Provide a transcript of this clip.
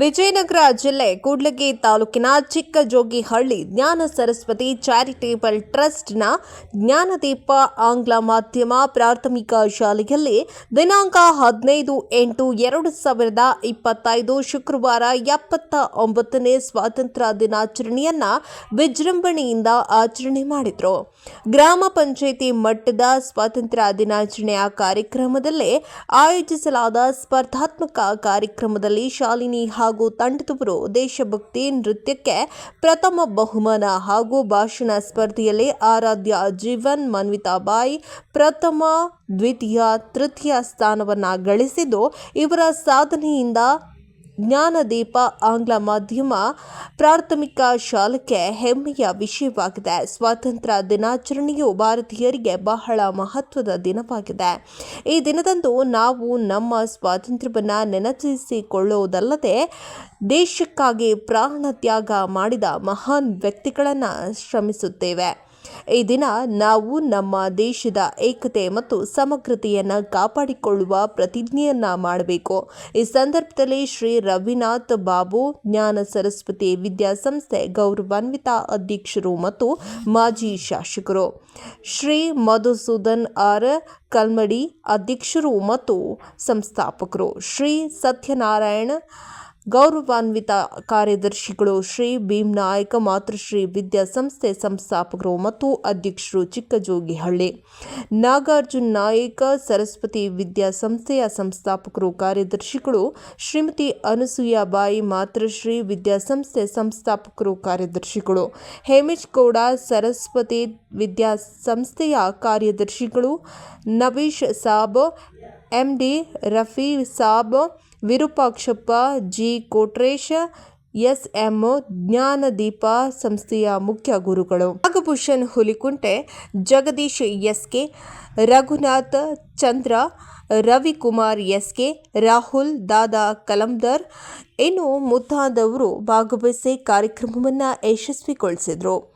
ವಿಜಯನಗರ ಜಿಲ್ಲೆ ಕೂಡ್ಲಗಿ ತಾಲೂಕಿನ ಚಿಕ್ಕಜೋಗಿಹಳ್ಳಿ ಜ್ಞಾನ ಸರಸ್ವತಿ ಚಾರಿಟೇಬಲ್ ಟ್ರಸ್ಟ್ನ ಜ್ಞಾನದೀಪ ಆಂಗ್ಲ ಮಾಧ್ಯಮ ಪ್ರಾಥಮಿಕ ಶಾಲೆಯಲ್ಲಿ ದಿನಾಂಕ ಹದಿನೈದು ಎಂಟು ಎರಡು ಸಾವಿರದ ಇಪ್ಪತ್ತೈದು ಶುಕ್ರವಾರ ಎಪ್ಪತ್ತ ಒಂಬತ್ತನೇ ಸ್ವಾತಂತ್ರ್ಯ ದಿನಾಚರಣೆಯನ್ನ ವಿಜೃಂಭಣೆಯಿಂದ ಆಚರಣೆ ಮಾಡಿದರು. ಗ್ರಾಮ ಪಂಚಾಯಿತಿ ಮಟ್ಟದ ಸ್ವಾತಂತ್ರ್ಯ ದಿನಾಚರಣೆಯ ಕಾರ್ಯಕ್ರಮದಲ್ಲಿ ಆಯೋಜಿಸಲಾದ ಸ್ಪರ್ಧಾತ್ಮಕ ಕಾರ್ಯಕ್ರಮದಲ್ಲಿ ಶಾಲಿನಿ ತಂಡದವರು ದೇಶಭಕ್ತಿ ನೃತ್ಯಕ್ಕೆ ಪ್ರಥಮ ಬಹುಮಾನ ಹಾಗೂ ಭಾಷಣ ಸ್ಪರ್ಧೆಯಲ್ಲಿ ಆರಾಧ್ಯ ಜೀವನ್ ಮನ್ವಿತಾ ಬಾಯಿ ಪ್ರಥಮ, ದ್ವಿತೀಯ, ತೃತೀಯ ಸ್ಥಾನವನ್ನು ಗಳಿಸಿದ್ದು, ಇವರ ಸಾಧನೆಯಿಂದ ಜ್ಞಾನದೀಪ ಆಂಗ್ಲ ಮಾಧ್ಯಮ ಪ್ರಾಥಮಿಕ ಶಾಲೆಗೆ ಹೆಮ್ಮೆಯ ವಿಷಯವಾಗಿದೆ. ಸ್ವಾತಂತ್ರ್ಯ ದಿನಾಚರಣೆಯು ಭಾರತೀಯರಿಗೆ ಬಹಳ ಮಹತ್ವದ ದಿನವಾಗಿದೆ. ಈ ದಿನದಂದು ನಾವು ನಮ್ಮ ಸ್ವಾತಂತ್ರ್ಯವನ್ನು ನೆನಪಿಸಿಕೊಳ್ಳುವುದಲ್ಲದೆ ದೇಶಕ್ಕಾಗಿ ಪ್ರಾಣ ತ್ಯಾಗ ಮಾಡಿದ ಮಹಾನ್ ವ್ಯಕ್ತಿಗಳನ್ನು ಶ್ರಮಿಸುತ್ತೇವೆ. ಈ ದಿನ ನಾವು ನಮ್ಮ ದೇಶದ ಏಕತೆ ಮತ್ತು ಸಮಗ್ರತೆಯನ್ನು ಕಾಪಾಡಿಕೊಳ್ಳುವ ಪ್ರತಿಜ್ಞೆಯನ್ನ ಮಾಡಬೇಕು. ಈ ಸಂದರ್ಭದಲ್ಲಿ ಶ್ರೀ ರವಿನಾಥ್ ಬಾಬು, ಜ್ಞಾನ ಸರಸ್ವತಿ ವಿದ್ಯಾಸಂಸ್ಥೆ ಗೌರವಾನ್ವಿತ ಅಧ್ಯಕ್ಷರು ಮತ್ತು ಮಾಜಿ ಶಾಸಕರು, ಶ್ರೀ ಮಧುಸೂದನ್ ಆರ್ ಕಲ್ಮಡಿ ಅಧ್ಯಕ್ಷರು ಮತ್ತು ಸಂಸ್ಥಾಪಕರು, ಶ್ರೀ ಸತ್ಯನಾರಾಯಣ ಗೌರವಾನ್ವಿತ ಕಾರ್ಯದರ್ಶಿಗಳು ಶ್ರೀ ಭೀಮ್ ನಾಯಕ ಮಾತೃಶ್ರೀ ವಿದ್ಯಾಸಂಸ್ಥೆ ಸಂಸ್ಥಾಪಕರು ಮತ್ತು ಅಧ್ಯಕ್ಷರು ಚಿಕ್ಕಜೋಗಿಹಳ್ಳಿ. ನಾಗಾರ್ಜುನ್ ನಾಯಕ, ಸರಸ್ವತಿ ವಿದ್ಯಾಸಂಸ್ಥೆಯ ಸಂಸ್ಥಾಪಕರು, ಕಾರ್ಯದರ್ಶಿಗಳು ಶ್ರೀಮತಿ ಅನಸೂಯಾಬಾಯಿ ಮಾತೃಶ್ರೀ ವಿದ್ಯಾಸಂಸ್ಥೆ ಸಂಸ್ಥಾಪಕರು, ಕಾರ್ಯದರ್ಶಿಗಳು ಹೇಮೇಶ್ ಗೌಡ, ಸರಸ್ವತಿ ವಿದ್ಯಾಸಂಸ್ಥೆಯ ಕಾರ್ಯದರ್ಶಿಗಳು Navish Saab MD Rafi Saab, Virupakshappa, G Kotresha, S M Jnanadeepa ಸಂಸ್ಥೆಯ ಮುಖ್ಯ ಗುರುಗಳು. Nagabhushan Hulikunte, Jagadish S K Raghunath Chandra, Ravikumar SK, Rahul Dada Kalandar ಇನ್ನು ಮುಂತಾದವರು ಭಾಗವಹಿಸಿ ಕಾರ್ಯಕ್ರಮವನ್ನು ಯಶಸ್ವಿಗೊಳಿಸಿದರು.